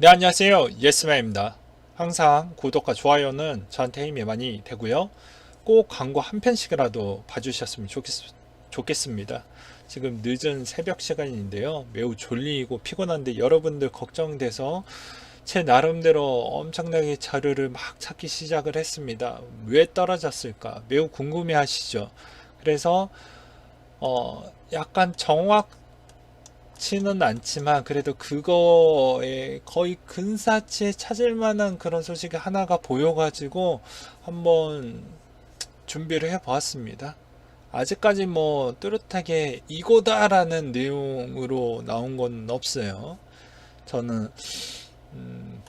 네 안녕하세요. 예스맨입니다. 항상 구독과 좋아요는 저한테 힘이 많이 되고요. 꼭 광고 한 편씩이라도 봐주셨으면 좋겠, 좋겠 습니다. 지금 늦은 새벽 시간인데요. 매우 졸리고 피곤한데 여러분들 걱정돼서 제 나름대로 엄청나게 자료를 막 찾기 시작을 했습니다. 왜 떨어졌을까? 매우 궁금해 하시죠? 그래서 어 약간 정확 치는 않지만 그래도 그거에 거의 근사치에 찾을 만한 그런 소식이 하나가 보여가지고 한번 준비를 해 보았습니다. 아직까지 뭐 뚜렷하게 이거다라는 내용으로 나온 건 없어요. 저는 음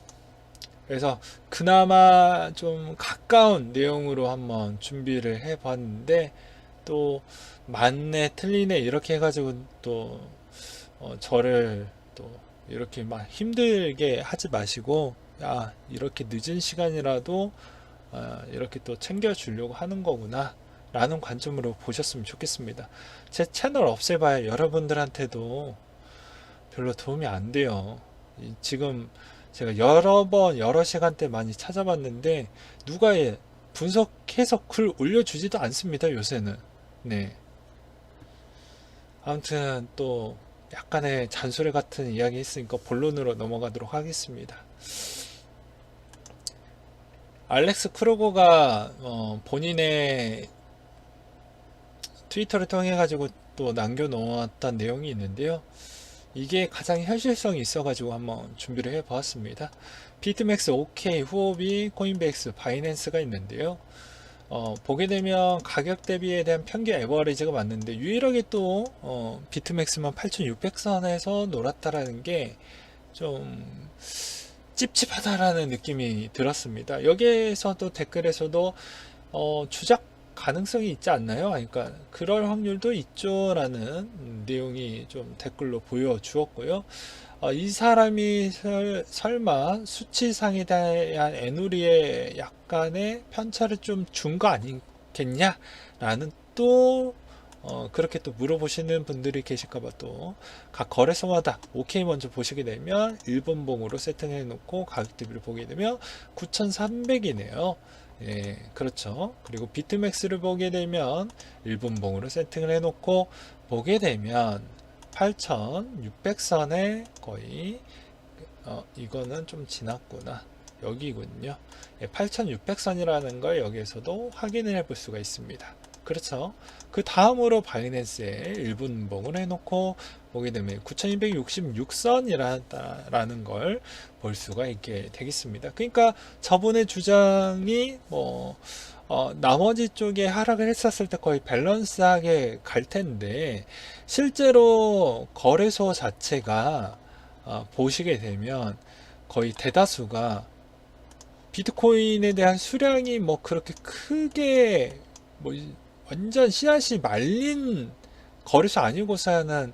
그래서 그나마 좀 가까운 내용으로 한번 준비를 해 봤는데 또 맞네 틀리네 이렇게 해가지고 또 어, 저를 또 이렇게 막 힘들게 하지 마시고 야 이렇게 늦은 시간이라도 어, 이렇게 또 챙겨 주려고 하는 거구나 라는 관점으로 보셨으면 좋겠습니다. 제 채널 없애봐야 여러분들한테도 별로 도움이 안 돼요. 이- 지금 제가 여러 번 여러 시간대 많이 찾아봤는데 누가 예, 분석해서 글 올려주지도 않습니다 요새는. 네. 아무튼 또 약간의 잔소리 같은 이야기 했으니까 본론으로 넘어가도록 하겠습니다. 알렉스 크루거가 어, 본인의 트위터를 통해 가지고 또 남겨놓았던 내용이 있는데요. 이게 가장 현실성이 있어가지고 한번 준비를 해보았습니다. 비트맥스, OK, 후오비, 코인베이스, 바이낸스가 있는데요. 어, 보게 되면 가격 대비에 대한 평균 에버리지가 맞는데 유일하게 또 어, 비트맥스만 8600선에서 놀았다라는 게 좀 찝찝하다라는 느낌이 들었습니다. 여기에서도 댓글에서도 어, 추적 가능성이 있지 않나요? 그러니까 그럴 확률도 있죠라는 음, 내용이 좀 댓글로 보여주었고요. 어, 이 사람이 설, 설마 수치상에 대한 애누리에 약간의 편차를 좀 준 거 아니겠냐 라는 또 어, 그렇게 또 물어보시는 분들이 계실까봐 또 각 거래소마다 OK 먼저 보시게 되면 일본봉으로 세팅해 놓고 가격 대비를 보게 되면 9,300이네요. 예, 그렇죠. 그리고 비트맥스를 보게 되면 일본봉으로 세팅을 해 놓고 보게 되면 8,600선에 거의 어, 이거는 좀 지났구나. 여기군요. 예, 8,600선이라는 걸 여기에서도 확인을 해볼 수가 있습니다. 그렇죠. 그 다음으로 바이낸스에 일분봉을 해놓고 보게 되면 9,266선이라는 걸 볼 수가 있게 되겠습니다. 그러니까 저분의 주장이 뭐 어, 나머지 쪽에 하락을 했었을 때 거의 밸런스하게 갈 텐데 실제로 거래소 자체가 어, 보시게 되면 거의 대다수가 비트코인에 대한 수량이 뭐 그렇게 크게 뭐 완전 씨앗이 말린 거래소 아니고서는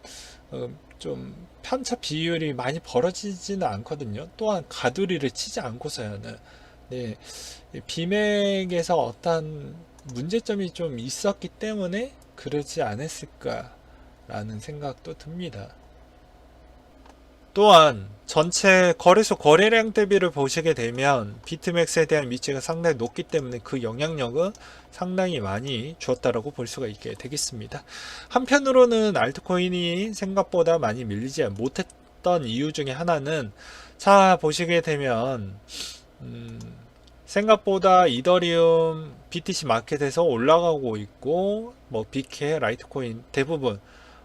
어, 좀 편차 비율이 많이 벌어지지는 않거든요. 또한 가두리를 치지 않고서야는 네, 이 비맥에서 어떤 문제점이 좀 있었기 때문에 그러지 않았을까라는 생각도 듭니다. 또한 전체 거래소 거래량 대비를 보시게 되면 비트맥스에 대한 위치가 상당히 높기 때문에 그 영향력은 상당히 많이 주었다라고 볼 수가 있게 되겠습니다. 한편으로는 알트코인이 생각보다 많이 밀리지 못했던 이유 중에 하나는 자 보시게 되면 음, 생각보다 이더리움 BTC 마켓에서 올라가고 있고 뭐 BK 라이트코인 대부분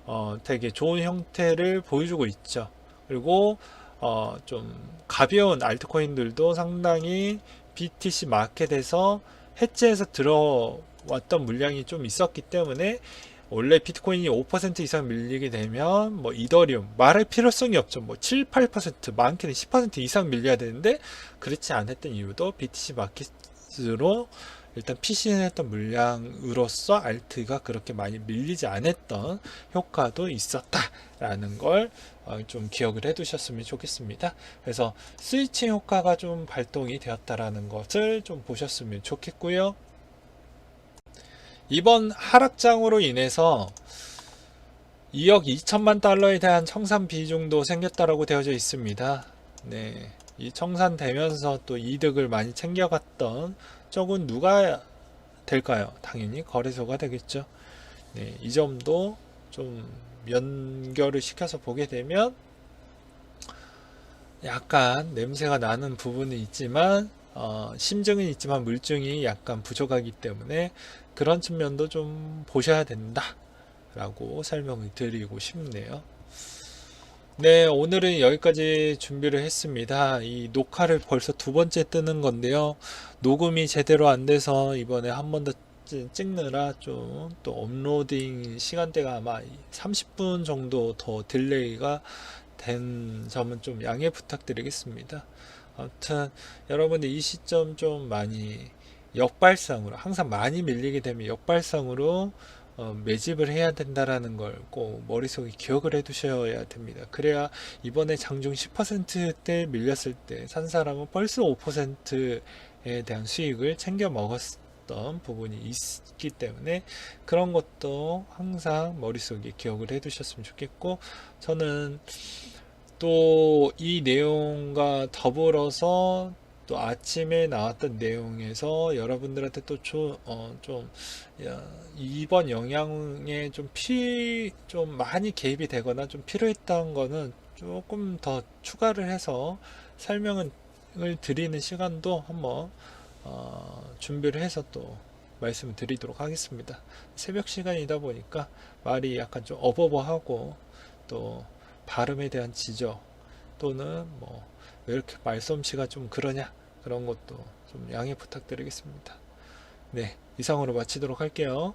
어, 되게 좋은 형태를 보여주고 있죠. 그리고 어, 좀 가벼운 알트코인들도 상당히 BTC 마켓에서 해지해서 들어왔던 물량이 좀 있었기 때문에 원래 비트코인이 5% 이상 밀리게 되면 뭐 이더리움 말할 필요성이 없죠. 뭐 7, 8% 많게는 10% 이상 밀려야 되는데 그렇지 않았던 이유도 BTC 마켓으로 일단 피신했던 물량으로서 알트가 그렇게 많이 밀리지 않았던 효과도 있었다라는 걸 어, 좀 기억을 해 두셨으면 좋겠습니다. 그래서 스위치 효과가 좀 발동이 되었다라는 것을 좀 보셨으면 좋겠고요. 이번 하락장으로 인해서 2억 2천만 달러에 대한 청산 비중도 생겼다라고 되어져 있습니다. 네. 이 청산 되면서 또 이득을 많이 챙겨갔던 쪽은 누가 될까요? 당연히 거래소가 되겠죠. 네, 이 점도 좀 연결을 시켜서 보게 되면 약간 냄새가 나는 부분이 있지만 어, 심증은 있지만 물증이 약간 부족하기 때문에 그런 측면도 좀 보셔야 된다 라고 설명을 드리고 싶네요. 네, 오늘은 여기까지 준비를 했습니다. 이 녹화를 벌써 두 번째 뜨는 건데요. 녹음이 제대로 안 돼서 이번에 한 번 더 찍느라 좀 또 업로딩 시간대가 아마 30분 정도 더 딜레이가 된 점은 좀 양해 부탁드리겠습니다. 아무튼 여러분들 이 시점 좀 많이 역발상으로 항상 많이 밀리게 되면 역발상으로 어, 매집을 해야 된다라는 걸 꼭 머릿속에 기억을 해 두셔야 됩니다. 그래야 이번에 장중 10%대 밀렸을 때 산 사람은 벌써 5%에 대한 수익을 챙겨 먹었던 부분이 있기 때문에 그런 것도 항상 머릿속에 기억을 해 두셨으면 좋겠고 저는 또 이 내용과 더불어서 또 아침에 나왔던 내용에서 여러분들한테 또 어, 좀 이번 영향에 좀 피, 좀 많이 개입이 되거나 좀 필요했던 거는 조금 더 추가를 해서 설명을 드리는 시간도 한번 어, 준비를 해서 또 말씀을 드리도록 하겠습니다. 새벽 시간이다 보니까 말이 약간 좀 어버버하고 또 발음에 대한 지적 또는 뭐 왜 이렇게 말솜씨가 좀 그러냐 그런 것도 좀 양해 부탁드리겠습니다. 네, 이상으로 마치도록 할게요.